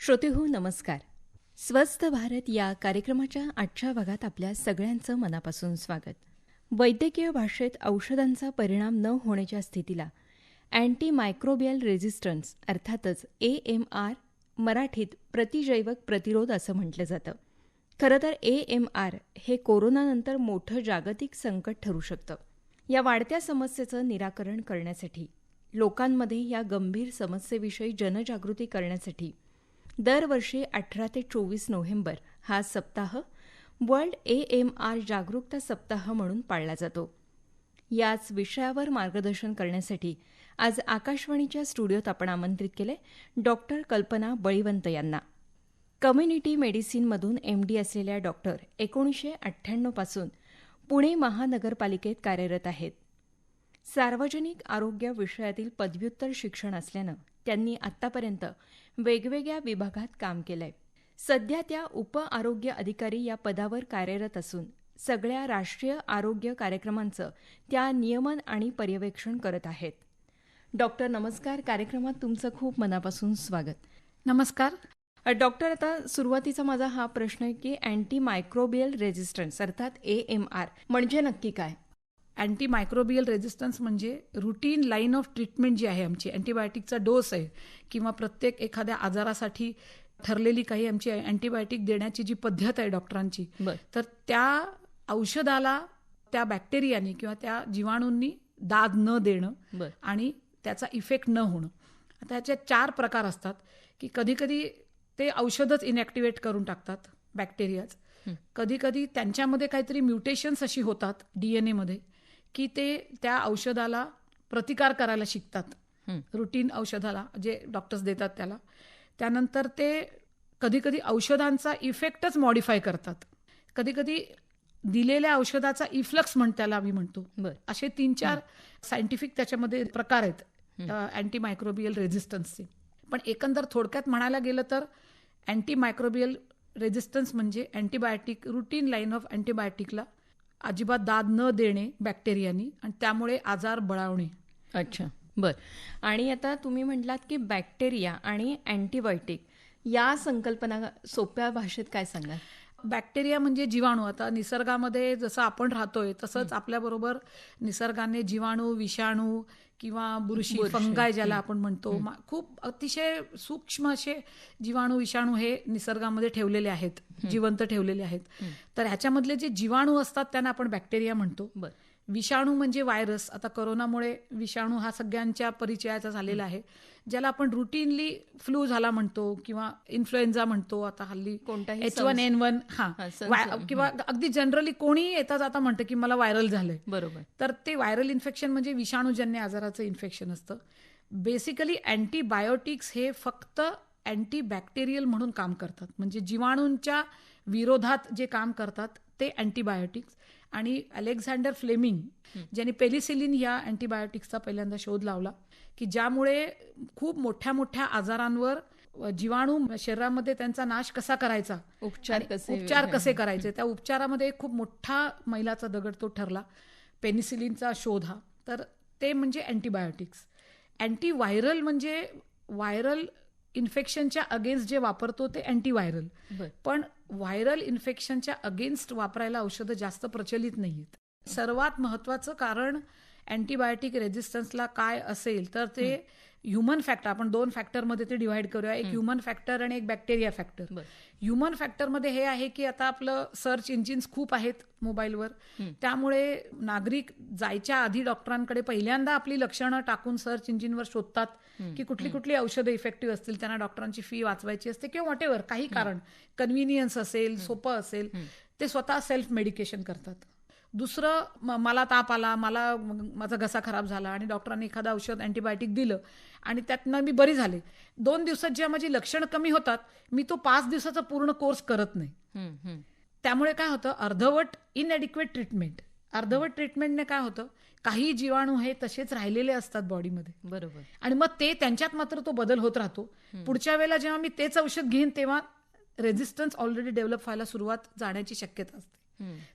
श्रोतेहो नमस्कार स्वस्थ भारत या कार्यक्रमाच्या आजच्या भागात आपल्या सगळ्यांचं मनापासून स्वागत. वैद्यकीय भाषेत औषधांचा परिणाम न होण्याच्या स्थितीला अँटी मायक्रोबियल रेझिस्टन्स अर्थातच ए एम आर मराठीत प्रतिजैवक प्रतिरोध असं म्हटलं जातं. खरं तर ए एम आर हे कोरोनानंतर मोठं जागतिक संकट ठरू शकतं. या वाढत्या समस्येचं निराकरण करण्यासाठी लोकांमध्ये या गंभीर समस्येविषयी जनजागृती करण्यासाठी दरवर्षी अठरा ते चोवीस नोव्हेंबर हा सप्ताह वर्ल्ड ए एम आर जागरूकता सप्ताह म्हणून पाळला जातो. याच विषयावर मार्गदर्शन करण्यासाठी आज आकाशवाणीच्या स्टुडिओत आपण आमंत्रित केले डॉक्टर कल्पना बळीवंत यांना. कम्युनिटी मेडिसिनमधून एम डी असलेल्या डॉक्टर एकोणीसशे अठ्ठ्याण्णवपासून पुणे महानगरपालिकेत कार्यरत आहेत. सार्वजनिक आरोग्य विषयातील पदव्युत्तर शिक्षण असल्यानं त्यांनी आतापर्यंत वेगवेगळ्या विभागात काम केलंय. सध्या त्या उप आरोग्य अधिकारी या पदावर कार्यरत असून सगळ्या राष्ट्रीय आरोग्य कार्यक्रमांचं त्या नियमन आणि पर्यवेक्षण करत आहेत. डॉक्टर नमस्कार कार्यक्रमात तुमचं खूप मनापासून स्वागत. नमस्कार. डॉक्टर आता सुरुवातीचा माझा हा प्रश्न आहे की अँटी मायक्रोबियल रेझिस्टन्स अर्थात ए एम आर म्हणजे नक्की काय? अँटी मायक्रोबियल रेझिस्टन्स म्हणजे रुटीन लाईन ऑफ ट्रीटमेंट जी आहे आमची अँटीबायोटिकचा डोस आहे किंवा प्रत्येक एखाद्या आजारासाठी ठरलेली काही आमची अँटीबायोटिक देण्याची जी पद्धत आहे डॉक्टरांची बर. तर त्या औषधाला त्या बॅक्टेरियानी किंवा त्या जीवाणूंनी दाद न देणं बर. आणि त्याचा इफेक्ट न होणं. आता ह्याचे चार प्रकार असतात की कधी कधी ते औषधच इनॅक्टिवेट करून टाकतात बॅक्टेरियाज हं. कधी कधी त्यांच्यामध्ये काहीतरी म्युटेशन्स अशी होतात डी एन एमध्ये की ते त्या औषधाला प्रतिकार करायला शिकतात. रुटीन औषधाला जे डॉक्टर्स देतात त्याला. त्यानंतर ते कधी कधी औषधांचा इफेक्टच मॉडिफाय करतात. कधी कधी दिलेल्या औषधाचा इफ्लक्स म्हण त्याला आम्ही म्हणतो. असे तीन चार सायंटिफिक त्याच्यामध्ये प्रकार आहेत अँटी मायक्रोबियल रेझिस्टन्सचे पण एकंदर थोडक्यात म्हणायला गेलं तर अँटी मायक्रोबियल रेझिस्टन्स म्हणजे अँटीबायोटिक रुटीन लाईन ऑफ अँटीबायोटिकला अजिबात दाद न देणे बॅक्टेरियानी आणि त्यामुळे आजार बळावणे. अच्छा बर. आणि आता तुम्ही म्हटलात की बॅक्टेरिया आणि अँटीबायोटिक या संकल्पना सोप्या भाषेत काय सांगाल? बॅक्टेरिया म्हणजे जीवाणू. आता निसर्गामध्ये जसं आपण राहतोय तसंच आपल्याबरोबर निसर्गाने जीवाणू विषाणू किंवा बुरशी. फंगाय ज्याला आपण म्हणतो खूप अतिशय सूक्ष्म असे जीवाणू विषाणू हे निसर्गामध्ये ठेवलेले आहेत जिवंत ठेवलेले आहेत. तर ह्याच्यामधले जे जीवाणू असतात त्यांना आपण बॅक्टेरिया म्हणतो. विषाणू म्हणजे व्हायरस. आता करोनामुळे विषाणू हा सगळ्यांच्या परिचयाचा झालेला आहे. ज्याला आपण रुटीनली फ्लू झाला म्हणतो किंवा इन्फ्लुएन्झा म्हणतो आता हल्ली कोणताही एच वन एन वन हा किंवा अगदी जनरली कोणी येता जाता म्हणतं की मला व्हायरल झालंय. बरोबर. तर ते व्हायरल इन्फेक्शन म्हणजे विषाणूजन्य आजाराचं इन्फेक्शन असतं. बेसिकली अँटीबायोटिक्स हे फक्त अँटीबॅक्टेरियल म्हणून काम करतात. म्हणजे जीवाणूंच्या विरोधात जे काम करतात ते अँटीबायोटिक्स आणि अलेक्झांडर फ्लेमिंग ज्यांनी पेलिसिलिन या अँटीबायोटिक्सचा पहिल्यांदा शोध लावला की ज्यामुळे खूप मोठ्या मोठ्या आजारांवर जीवाणू शरीरामध्ये त्यांचा नाश कसा करायचा उपचार कसे उपचार कसे करायचे. त्या उपचारामध्ये एक खूप मोठा मैलाचा दगड तो ठरला पेनिसिलिनचा शोध हा. तर ते म्हणजे अँटीबायोटिक्स. अँटीव्हायरल म्हणजे व्हायरल इन्फेक्शनच्या अगेन्स्ट जे वापरतो ते अँटीव्हायरल पण व्हायरल इन्फेक्शनच्या अगेन्स्ट वापरायला औषधं जास्त प्रचलित नाहीत सर्वात महत्वाचं कारण अँटीबायोटिक रेझिस्टन्सला काय असेल तर ते ह्युमन फॅक्टर आपण दोन फॅक्टरमध्ये ते डिवाइड करूया. एक ह्युमन फॅक्टर आणि एक बॅक्टेरिया फॅक्टर ह्युमन फॅक्टरमध्ये हे आहे की आता आपलं सर्च इंजिन्स खूप आहेत मोबाईलवर. त्यामुळे नागरिक जायच्या आधी डॉक्टरांकडे पहिल्यांदा आपली लक्षणं टाकून सर्च इंजिनवर शोधतात. की कुठली कुठली औषधं इफेक्टिव्ह असतील. त्यांना डॉक्टरांची फी वाचवायची असते किंवा वॉटेवर काही कारण. कन्व्हिनियन्स असेल सोपं असेल. ते स्वतः सेल्फ मेडिकेशन करतात. दुसरं म- मला ताप आला मला माझा घसा खराब झाला आणि डॉक्टरांनी एखादं औषध अँटीबायोटिक दिलं आणि त्यातनं मी बरी झाले. दोन दिवसात जेव्हा माझी लक्षणं कमी होतात मी तो पाच दिवसाचा पूर्ण कोर्स करत नाही. त्यामुळे काय होतं अर्धवट इनएडिक्वेट ट्रीटमेंट अर्धवट ट्रीटमेंटने काय होतं काही जीवाणू हे तसेच राहिलेले असतात बॉडीमध्ये बरोबर. आणि मग ते त्यांच्यात मात्र तो बदल होत राहतो. पुढच्या वेळेला जेव्हा मी तेच औषध घेईन तेव्हा रेझिस्टन्स ऑलरेडी डेव्हलप व्हायला सुरुवात जाण्याची शक्यता असते.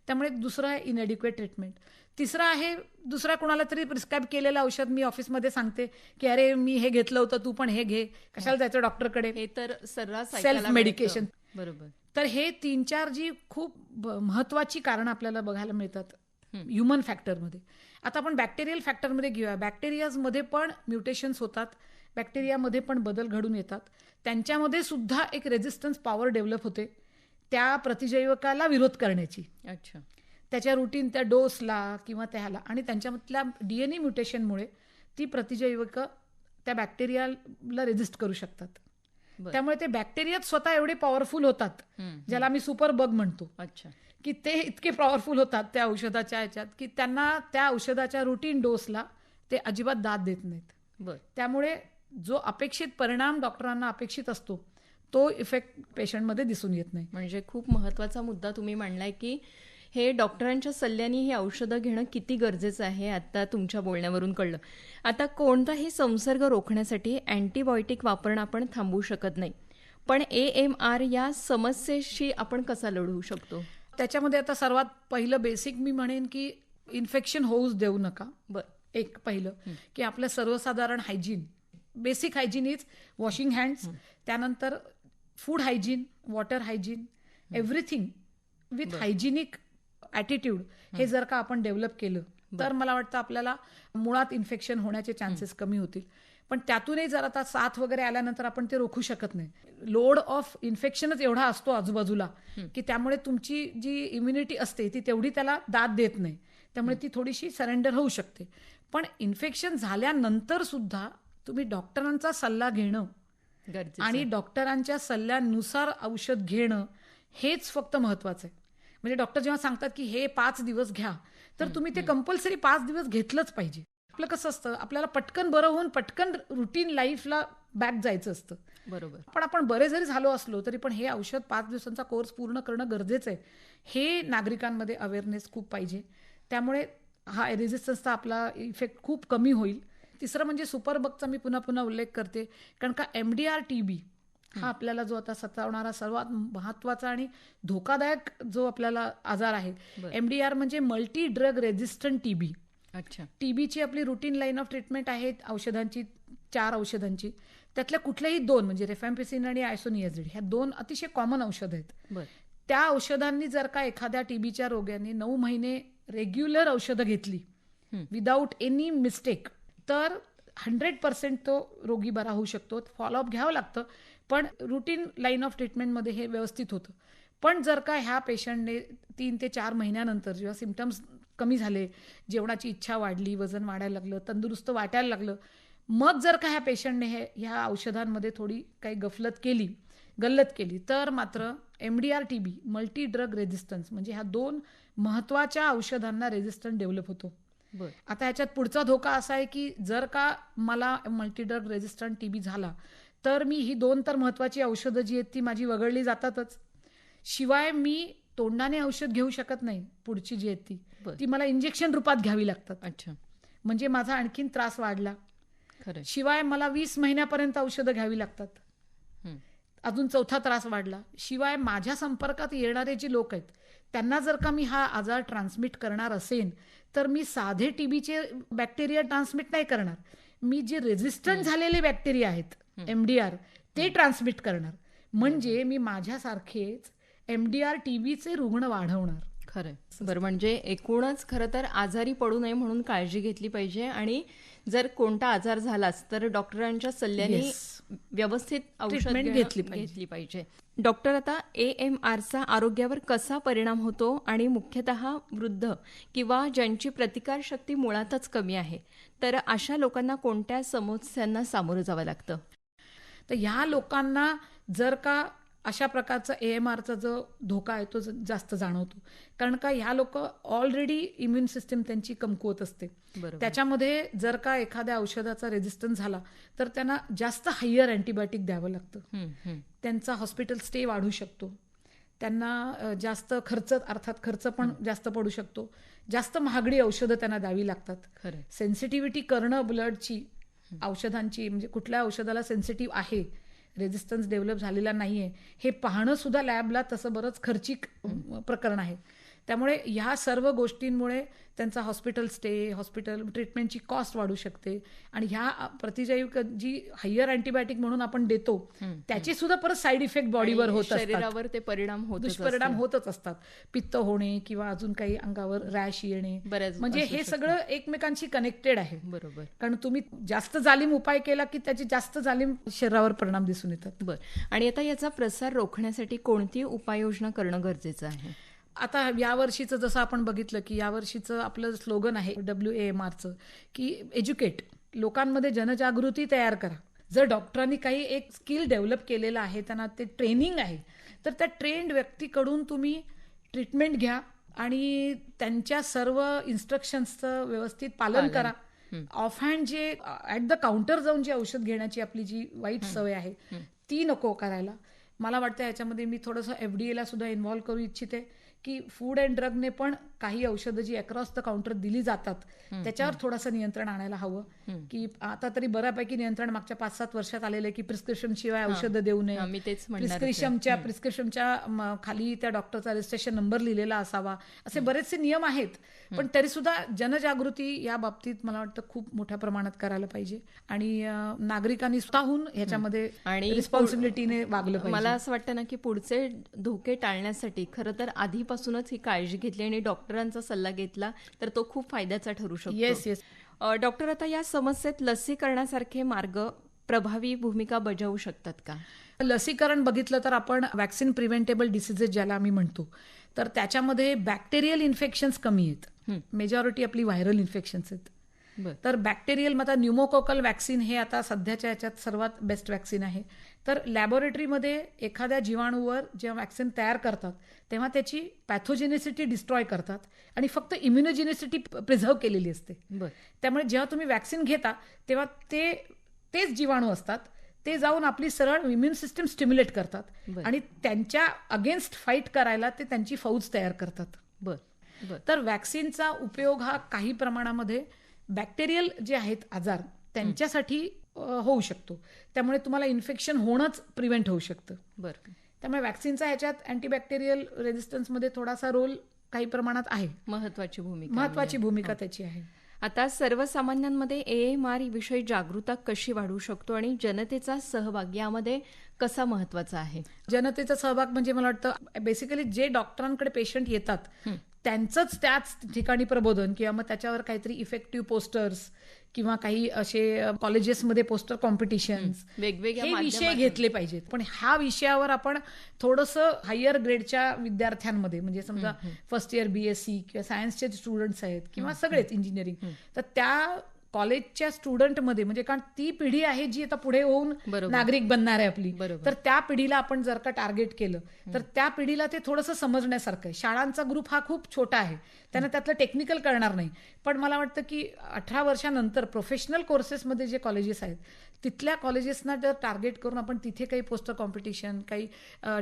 त्यामुळे दुसरं आहे इनएडिक्वेट ट्रीटमेंट तिसरं आहे दुसऱ्या कोणाला तरी प्रिस्क्राईब केलेलं औषध मी ऑफिसमध्ये सांगते की अरे मी हे घेतलं होतं तू पण हे घे. कशाला जायचं डॉक्टरकडे हे तर सर्रास medication. मिळतं. बरोबर. तर हे तीन चार जी खूप महत्वाची कारण आपल्याला बघायला मिळतात. ह्युमन फॅक्टरमध्ये आता आपण बॅक्टेरियल फॅक्टरमध्ये घेऊया. बॅक्टेरियाजमध्ये पण म्युटेशन्स होतात. बॅक्टेरियामध्ये पण बदल घडून येतात. त्यांच्यामध्ये सुद्धा एक रेझिस्टन्स पॉवर डेव्हलप होते. त्या प्रतिजैवकाला विरोध करण्याची. अच्छा. त्याच्या रुटीन त्या डोसला किंवा त्याला आणि त्यांच्यामधल्या डीएनए म्युटेशनमुळे ती प्रतिजैवक त्या बॅक्टेरियाला रेजिस्ट करू शकतात. त्यामुळे ते बॅक्टेरिया स्वतः एवढे पॉवरफुल होतात. ज्याला आम्ही सुपर बग म्हणतो. अच्छा. की ते इतके पॉवरफुल होतात त्या औषधाच्या ह्याच्यात की त्यांना त्या औषधाच्या रुटीन डोसला ते अजिबात दाद देत नाहीत. त्यामुळे जो अपेक्षित परिणाम डॉक्टरांना अपेक्षित असतो तो इफेक्ट पेशंटमध्ये दिसून येत नाही. म्हणजे खूप महत्त्वाचा मुद्दा तुम्ही मांडलाय की हे डॉक्टरांच्या सल्ल्याने ही औषधं घेणं किती गरजेचं आहे आता तुमच्या बोलण्यावरून कळलं. आता कोणताही संसर्ग रोखण्यासाठी अँटीबायोटिक वापरणं आपण थांबवू शकत नाही. पण ए एम आर या समस्येशी आपण कसा लढवू शकतो? त्याच्यामध्ये आता सर्वात पहिलं बेसिक मी म्हणेन की इन्फेक्शन होऊच देऊ नका. बर. एक पहिलं. की आपलं सर्वसाधारण hygiene basic hygiene is washing hands त्यानंतर food hygiene water hygiene everything with hygienic attitude हे जर का आपण डेव्हलप केलं तर मला वाटतं आपल्याला मुळात इन्फेक्शन होण्याचे चान्सेस कमी होतील. पण त्यातूनही जर आता साथ वगैरे आल्यानंतर आपण ते रोखू शकत नाही. लोड ऑफ इन्फेक्शनच एवढा असतो आजूबाजूला की त्यामुळे तुमची जी इम्युनिटी असते ती तेवढी त्याला दाद देत नाही. त्यामुळे ती थोडीशी सरेंडर होऊ शकते. पण इन्फेक्शन झाल्यानंतर सुद्धा तुम्ही डॉक्टरांचा सल्ला घेणं आणि डॉक्टरांच्या सल्ल्यानुसार औषध घेणं हेच फक्त महत्वाचं आहे. म्हणजे डॉक्टर जेव्हा सांगतात की हे पाच दिवस घ्या तर तुम्ही ते कंपल्सरी पाच दिवस घेतलंच पाहिजे. आपलं कसं असतं आपल्याला पटकन बरं होऊन पटकन रुटीन लाईफला बॅक जायचं असतं. बरोबर. पण आपण बरे जरी झालो असलो तरी पण हे औषध पाच दिवसांचा कोर्स पूर्ण करणं गरजेचं आहे. हे नागरिकांमध्ये अवेअरनेस खूप पाहिजे. त्यामुळे हा रेझिस्टन्सचा आपला इफेक्ट खूप कमी होईल. तिसरं म्हणजे सुपरबगचा मी पुन्हा पुन्हा उल्लेख करते. कारण का M D R T B हा आपल्याला जो आता सतावणारा सर्वात महत्त्वाचा आणि धोकादायक जो आपल्याला आजार आहे. एम डी आर म्हणजे multi drug resistant T B अच्छा. टीबीची आपली रुटीन लाईन ऑफ ट्रीटमेंट आहे औषधांची चार औषधांची. त्यातल्या कुठल्याही दोन म्हणजे रेफॅम्पिसिन आणि आयसोनियाझिड ह्या दोन अतिशय कॉमन औषध आहेत. त्या औषधांनी जर का एखाद्या टीबीच्या रोग्याने नऊ महिने रेग्युलर औषधं घेतली. विदाऊट एनी मिस्टेक तर हंड्रेड पर्सेंट तो रोगी बरा होऊ शकतो. फॉलोअप घ्यावं लागतं. पण रुटीन लाईन ऑफ ट्रीटमेंटमध्ये हे व्यवस्थित होतं. पण जर का ह्या पेशंटने तीन ते चार महिन्यानंतर जेव्हा सिमटम्स कमी झाले जेवणाची इच्छा वाढली वजन वाढायला लागलं तंदुरुस्त वाटायला लागलं मग जर का ह्या पेशंटने हे ह्या औषधांमध्ये थोडी काही गफलत केली गल्लत केली तर मात्र M D R T B multi drug resistance म्हणजे ह्या दोन महत्त्वाच्या औषधांना रेझिस्टन्स डेव्हलप होतो. आता ह्याच्यात पुढचा धोका असा आहे की जर का मला मल्टीड्रग रेझिस्टंट टीबी झाला तर मी ही दोन तर महत्वाची औषधं जी आहेत ती माझी वगळली जातातच. शिवाय मी तोंडाने औषध घेऊ शकत नाही पुढची जी आहेत ती. ती मला इंजेक्शन रूपात घ्यावी लागतात. अच्छा. म्हणजे माझा आणखीन त्रास वाढला. खरं शिवाय मला वीस महिन्यापर्यंत औषधं घ्यावी लागतात. अजून चौथा त्रास वाढला. शिवाय माझ्या संपर्कात येणारे जे लोक आहेत त्यांना जर का मी हा आजार ट्रान्समिट करणार असेन तर मी साधे टीबीचे बॅक्टेरिया ट्रान्समिट नाही करणार. मी जे रेझिस्टंट झालेले बॅक्टेरिया आहेत एम डी आर ते ट्रान्समिट करणार. म्हणजे मी माझ्यासारखेच एम डी आर टीबीचे रुग्ण वाढवणार. खरंय. बरं म्हणजे एकूणच खरं तर आजारी पडू नये म्हणून काळजी घेतली पाहिजे आणि जर कोणता आजार झालाच तर डॉक्टरांच्या सल्ल्याने. व्यवस्थित औषध घेतली. घेतली पाहिजे डॉक्टर आता ए एम आरचा आरोग्यावर कसा परिणाम होतो आणि मुख्यतः वृद्ध किंवा ज्यांची प्रतिकारशक्ती मुळातच कमी आहे तर अशा लोकांना कोणत्या समस्यांना सामोरं जावं लागतं तर ह्या लोकांना जर का अशा प्रकारचा ए एम आरचा जो धोका आहे तो जास्त जाणवतो. कारण का ह्या लोक ऑलरेडी इम्युन सिस्टीम त्यांची कमकुवत असते. त्याच्यामध्ये जर का एखाद्या औषधाचा रेझिस्टन्स झाला तर त्यांना जास्त हायर अँटीबायोटिक द्यावं लागतं. त्यांचा हॉस्पिटल स्टे वाढू शकतो. त्यांना जास्त खर्च अर्थात खर्च पण जास्त पडू शकतो. जास्त महागडी औषधं त्यांना द्यावी लागतात. सेन्सिटिव्हिटी करणं ब्लडची औषधांची म्हणजे कुठल्या औषधाला सेन्सिटिव्ह आहे रेझिस्टन्स डेव्हलप झालेला नाही आहे हे पाहणंसुद्धा लॅबला तसं बरंच खर्चिक प्रकरण आहे. त्यामुळे ह्या सर्व गोष्टींमुळे त्यांचा हॉस्पिटल स्टे हॉस्पिटल ट्रीटमेंटची कॉस्ट वाढू शकते. आणि ह्या प्रतिजैविक जी हायर अँटीबायोटिक म्हणून आपण देतो त्याची सुद्धा परत साईड इफेक्ट बॉडीवर होत शरीरावर ते परिणाम होत दुष्परिणाम होतच असतात. पित्त होणे किंवा अजून काही अंगावर रॅश येणे. म्हणजे हे. सगळं एकमेकांशी कनेक्टेड आहे. बरोबर. कारण तुम्ही जास्त जालीम उपाय केला की त्याचे जास्त जालीम शरीरावर परिणाम दिसून येतात. बर. आणि आता याचा प्रसार रोखण्यासाठी कोणती उपाययोजना करणं गरजेचं आहे? आता या वर्षीचं जसं आपण बघितलं की या वर्षीचं आपलं स्लोगन आहे डब्ल्यू ए एम आरचं की एज्युकेट लोकांमध्ये जनजागृती तयार करा. जर डॉक्टरांनी काही एक स्किल डेव्हलप केलेलं आहे त्यांना ते ट्रेनिंग आहे तर त्या ट्रेंड व्यक्तीकडून तुम्ही ट्रीटमेंट घ्या आणि त्यांच्या सर्व इन्स्ट्रक्शन्सचं व्यवस्थित पालन करा. ऑफ हँड जे ऍट द काउंटर जाऊन जी औषध घेण्याची आपली जी वाईट सवय आहे ती नको करायला. मला वाटतं याच्यामध्ये मी थोडंसं एफ डी एला सुद्धा इन्व्हॉल्व करू इच्छिते. की फूड अँड ड्रगने पण काही औषधं जी अक्रॉस द काउंटर दिली जातात त्याच्यावर थोडंसं नियंत्रण आणायला हवं. की आता तरी बऱ्यापैकी नियंत्रण मागच्या पाच सात वर्षात आलेलं आहे की प्रिस्क्रिप्शन शिवाय औषधं देऊ नये. प्रिस्क्रिप्शनच्या प्रिस्क्रिप्शनच्या खाली त्या डॉक्टरचा रजिस्ट्रेशन नंबर लिहिलेला असावा. असे बरेचसे नियम आहेत. पण तरी सुद्धा जनजागृती या बाबतीत मला वाटतं खूप मोठ्या प्रमाणात करायला पाहिजे. आणि नागरिकांनी स्वतःहून ह्याच्यामध्ये आणि रिस्पॉन्सिबिलिटीने वागलं मला असं वाटतं ना की पुढचे धोके टाळण्यासाठी खरं तर आधीपासूनच ही काळजी घेतली आणि डॉक्टरांचा सल्ला घेतला तर तो खूप फायद्याचा ठरू शकतो. येस येस डॉक्टर आता या समस्येत लसीकरणासारखे मार्ग प्रभावी भूमिका बजावू शकतात का? लसीकरण बघितलं तर आपण वॅक्सिन प्रिव्हेंटेबल डिसिजेस ज्याला आम्ही म्हणतो तर त्याच्यामध्ये बॅक्टेरियल इन्फेक्शन्स कमी आहेत. मेजॉरिटी आपली व्हायरल इन्फेक्शन्स आहेत. तर बॅक्टेरियल मग आता न्युमोकोकल वॅक्सिन हे आता सध्याच्या याच्यात सर्वात बेस्ट वॅक्सिन आहे. तर लॅबोरेटरीमध्ये एखाद्या जीवाणूवर जेव्हा वॅक्सिन तयार करतात तेव्हा त्याची पॅथोजेनिसिटी डिस्ट्रॉय करतात आणि फक्त इम्युनोजेनिसिटी प्रिझर्व्ह केलेली असते. बर. त्यामुळे जेव्हा तुम्ही वॅक्सिन घेता तेव्हा ते तेच जीवाणू असतात. ते जाऊन आपली सरळ इम्युन सिस्टम स्टिम्युलेट करतात. आणि त्यांच्या अगेन्स्ट फाईट करायला ते त्यांची फौज तयार करतात. बर तर वॅक्सिनचा उपयोग हा काही प्रमाणामध्ये बॅक्टेरियल जे आहेत आजार त्यांच्यासाठी होऊ शकतो. त्यामुळे तुम्हाला इन्फेक्शन होणंच प्रिव्हेंट होऊ शकतं. बर. त्यामुळे वॅक्सिनचा ह्याच्यात अँटीबॅक्टेरियल रेझिस्टन्समध्ये थोडासा रोल काही प्रमाणात आहे. महत्वाची भूमिका महत्वाची भूमिका त्याची आहे. आता सर्वसामान्यांमध्ये ए एम आर विषयी जागरूकता कशी वाढवू शकतो आणि जनतेचा सहभाग यामध्ये कसा महत्त्वाचा आहे? जनतेचा सहभाग म्हणजे मला वाटतं बेसिकली जे डॉक्टरांकडे पेशंट येतात त्यांचंच त्याच ठिकाणी प्रबोधन किंवा मग त्याच्यावर काहीतरी इफेक्टिव्ह पोस्टर्स किंवा काही असे कॉलेजेसमध्ये पोस्टर कॉम्पिटिशन्स वेगवेगळ्या हे विषय. घेतले पाहिजेत. पण ह्या विषयावर आपण थोडंसं हायर ग्रेडच्या विद्यार्थ्यांमध्ये म्हणजे समजा फर्स्ट इयर बीएससी किंवा सायन्सचे स्टुडंट्स आहेत किंवा सगळेच इंजिनिअरिंग तर त्या कॉलेजच्या स्टुडंटमध्ये म्हणजे कारण ती पिढी आहे जी आता पुढे होऊन. नागरिक बनणार आहे आपली. तर त्या पिढीला आपण जर का टार्गेट केलं तर त्या पिढीला ते थोडंसं समजण्यासारखं आहे. शाळांचा ग्रुप हा खूप छोटा आहे. त्यांना त्यातलं टेक्निकल करणार नाही. पण मला वाटतं की अठरा वर्षानंतर प्रोफेशनल कोर्सेसमध्ये जे कॉलेजेस आहेत तिथल्या कॉलेजेसना जर टार्गेट करून आपण तिथे काही पोस्टर कॉम्पिटिशन काही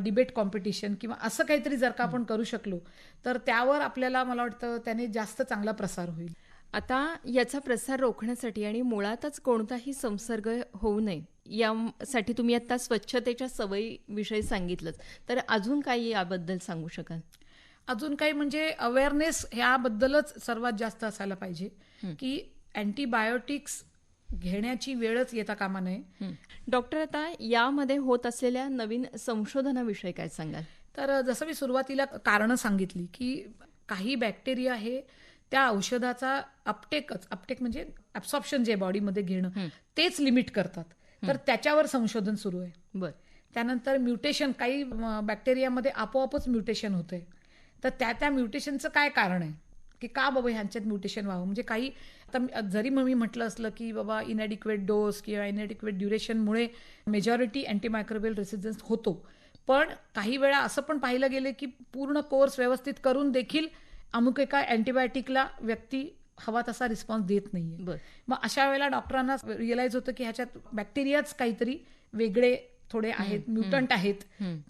डिबेट कॉम्पिटिशन किंवा असं काहीतरी जर का आपण करू शकलो तर त्यावर आपल्याला मला वाटतं त्याने जास्त चांगला प्रसार होईल. आता याचा प्रसार रोखण्यासाठी आणि मुळातच कोणताही संसर्ग होऊ नये यासाठी तुम्ही आता स्वच्छतेच्या सवयीविषयी सांगितलंच तर अजून काही याबद्दल सांगू शकाल? अजून काही म्हणजे अवेअरनेस ह्याबद्दलच सर्वात जास्त असायला पाहिजे की अँटीबायोटिक्स घेण्याची वेळच येता कामा नये. डॉक्टर आता यामध्ये होत असलेल्या नवीन संशोधनाविषयी काय सांगाल? तर जसं मी सुरुवातीला कारणं सांगितली की काही बॅक्टेरिया हे त्या औषधाचा अपटेकच अपटेक म्हणजे ऍब्सॉर्प्शन जे बॉडीमध्ये घेणं तेच लिमिट करतात. तर त्याच्यावर संशोधन सुरू आहे. बर. त्यानंतर म्युटेशन काही बॅक्टेरियामध्ये आपोआपच म्युटेशन होतंय. तर त्या त्या म्युटेशनचं काय कारण आहे? की का बाबा ह्यांच्यात म्युटेशन व्हावं? म्हणजे काही आता जरी मग मी म्हटलं असलं की बाबा इनॅडिक्वेट डोस किंवा इनॅडिक्वेट ड्युरेशनमुळे मेजॉरिटी अँटीमायक्रोबियल रेसिजन्स होतो. पण काही वेळा असं पण पाहिलं गेलं की पूर्ण कोर्स व्यवस्थित करून देखील अमुक एका अँटीबायोटिकला व्यक्ती हवा तसा रिस्पॉन्स देत नाहीये. मग अशा वेळेला डॉक्टरांना रिअलाइज होतं की ह्याच्यात बॅक्टेरियाच काहीतरी वेगळे थोडे आहेत म्युटंट आहेत.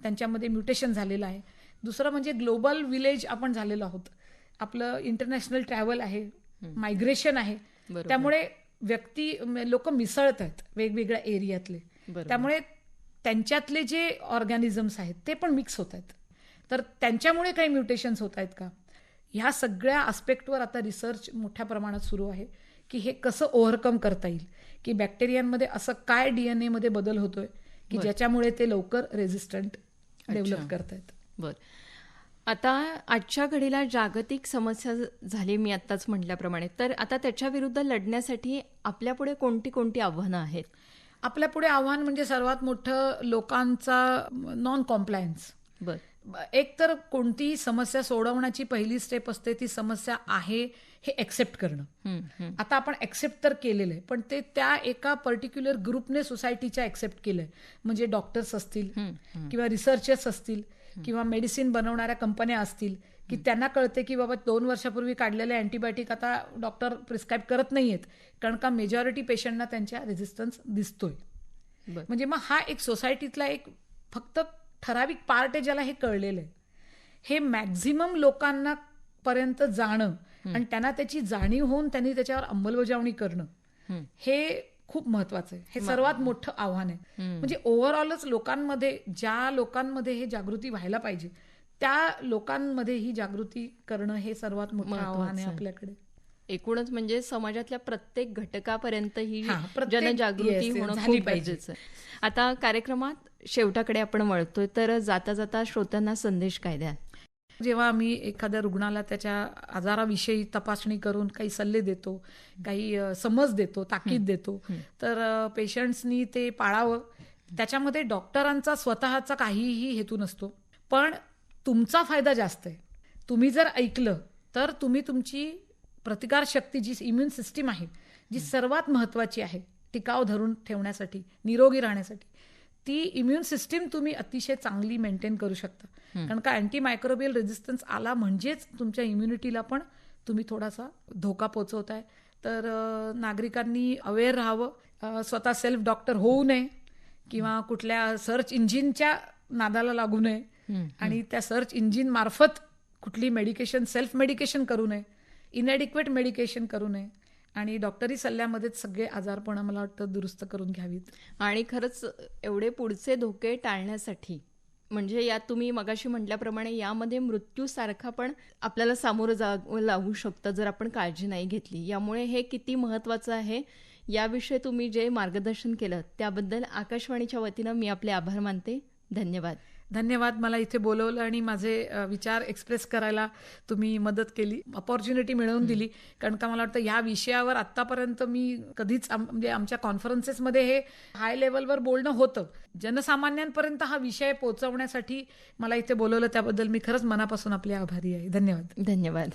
त्यांच्यामध्ये म्युटेशन झालेलं आहे. दुसरं म्हणजे ग्लोबल विलेज आपण झालेलो आहोत. आपलं इंटरनॅशनल ट्रॅव्हल आहे मायग्रेशन आहे. त्यामुळे व्यक्ती लोक मिसळत आहेत वेगवेगळ्या एरियातले. त्यामुळे त्यांच्यातले जे ऑर्गॅनिझम्स आहेत ते पण मिक्स होत आहेत. तर त्यांच्यामुळे काही म्युटेशन्स होत आहेत का? ह्या सगळ्या आस्पेक्टवर आता रिसर्च मोठ्या प्रमाणात सुरू आहे की हे कसं ओव्हरकम करता येईल की बॅक्टेरियांमध्ये असं काय डीएनए मध्ये बदल होतोय की ज्याच्यामुळे ते लवकर रेझिस्टंट डेव्हलप करतायत बर. आता आजच्या घडीला जागतिक समस्या झाली मी आत्ताच म्हटल्याप्रमाणे. तर आता त्याच्या विरुद्ध लढण्यासाठी आपल्यापुढे कोणती कोणती आव्हानं आहेत? आपल्या पुढे आव्हान म्हणजे सर्वात मोठं लोकांचा नॉन कॉम्प्लायन्स बर. एक तर कोणतीही समस्या सोडवण्याची पहिली स्टेप असते ती समस्या आहे हे एक्सेप्ट करणं. आता आपण एक्सेप्ट तर केलेलं आहे पण ते त्या एका पर्टिक्युलर ग्रुपने सोसायटीच्या एक्सेप्ट केलंय. म्हणजे डॉक्टर्स असतील किंवा रिसर्चर्स असतील किंवा मेडिसिन बनवणाऱ्या कंपन्या असतील की त्यांना कळते की बाबा दोन वर्षापूर्वी काढलेले अँटीबायोटिक आता डॉक्टर प्रिस्क्राईब करत नाहीयेत कारण का मेजॉरिटी पेशंटना त्यांच्या रेझिस्टन्स दिसतोय. म्हणजे मग हा एक सोसायटीतला एक फक्त ठराविक पार्ट आहे ज्याला हे कळलेलं आहे. हे मॅक्झिमम लोकांना पर्यंत जाणं आणि त्यांना त्याची जाणीव होऊन त्यांनी त्याच्यावर अंमलबजावणी करणं. हे खूप महत्वाचं आहे. हे सर्वात मोठं आव्हान आहे. म्हणजे ओव्हरऑलच लोकांमध्ये ज्या लोकांमध्ये हे जागृती व्हायला पाहिजे त्या लोकांमध्ये ही जागृती करणं हे सर्वात मोठं आव्हान आहे. आपल्याकडे. एकूणच म्हणजे समाजातल्या प्रत्येक घटकापर्यंत ही जनजागृती होणं खूप पाहिजे. गरजेचं आहे. आता कार्यक्रमात शेवटाकडे आपण वळतोय तर जाता जाता श्रोत्यांना संदेश काय द्या जेव्हा आम्ही एखाद्या रुग्णाला त्याच्या आजाराविषयी तपासणी करून काही सल्ले देतो काही समज देतो ताकीद देतो तर पेशंट्सनी ते पाळावं. त्याच्यामध्ये डॉक्टरांचा स्वतःचा काहीही हेतू नसतो. पण तुमचा फायदा जास्त आहे. तुम्ही जर ऐकलं तर तुम्ही तुमची प्रतिकारशक्ती जी इम्युन सिस्टीम आहे जी सर्वात महत्वाची आहे टिकाव धरून ठेवण्यासाठी निरोगी राहण्यासाठी ती इम्युन सिस्टीम तुम्ही अतिशय चांगली मेंटेन करू शकता. कारण का अँटी मायक्रोबियल रेझिस्टन्स आला म्हणजेच तुमच्या इम्युनिटीला पण तुम्ही थोडासा धोका पोचवताय. तर नागरिकांनी अवेअर राहावं. स्वतः सेल्फ डॉक्टर होऊ नये किंवा कुठल्या सर्च इंजिनच्या नादाला लागू नये. आणि त्या सर्च इंजिन मार्फत कुठली मेडिकेशन सेल्फ मेडिकेशन करू नये. इनएडिक्वेट मेडिकेशन करू नये. आणि डॉक्टरी सल्ल्यामध्येच सगळे आजारपणं मला वाटतं दुरुस्त करून घ्यावीत. आणि खरंच एवढे पुढचे धोके टाळण्यासाठी म्हणजे यात तुम्ही मगाशी म्हटल्याप्रमाणे यामध्ये मृत्यूसारखा पण आपल्याला सामोरं जा लागू शकतं जर आपण काळजी नाही घेतली. यामुळे हे किती महत्वाचं आहे याविषयी तुम्ही जे मार्गदर्शन केलं त्याबद्दल आकाशवाणीच्या वतीनं मी आपले आभार मानते. धन्यवाद. धन्यवाद मला इथे बोलवलं आणि माझे विचार एक्सप्रेस करायला तुम्ही मदत केली अपॉर्च्युनिटी मिळवून दिली. कारण का मला वाटतं या विषयावर आतापर्यंत मी कधीच आम- म्हणजे आमच्या कॉन्फरन्सेसमध्ये हे हाय लेवलवर बोलणं होतं. जनसामान्यांपर्यंत हा विषय पोहोचवण्यासाठी मला इथे बोलवलं त्याबद्दल मी खरंच मनापासून आपले आभारी आहे. धन्यवाद. धन्यवाद.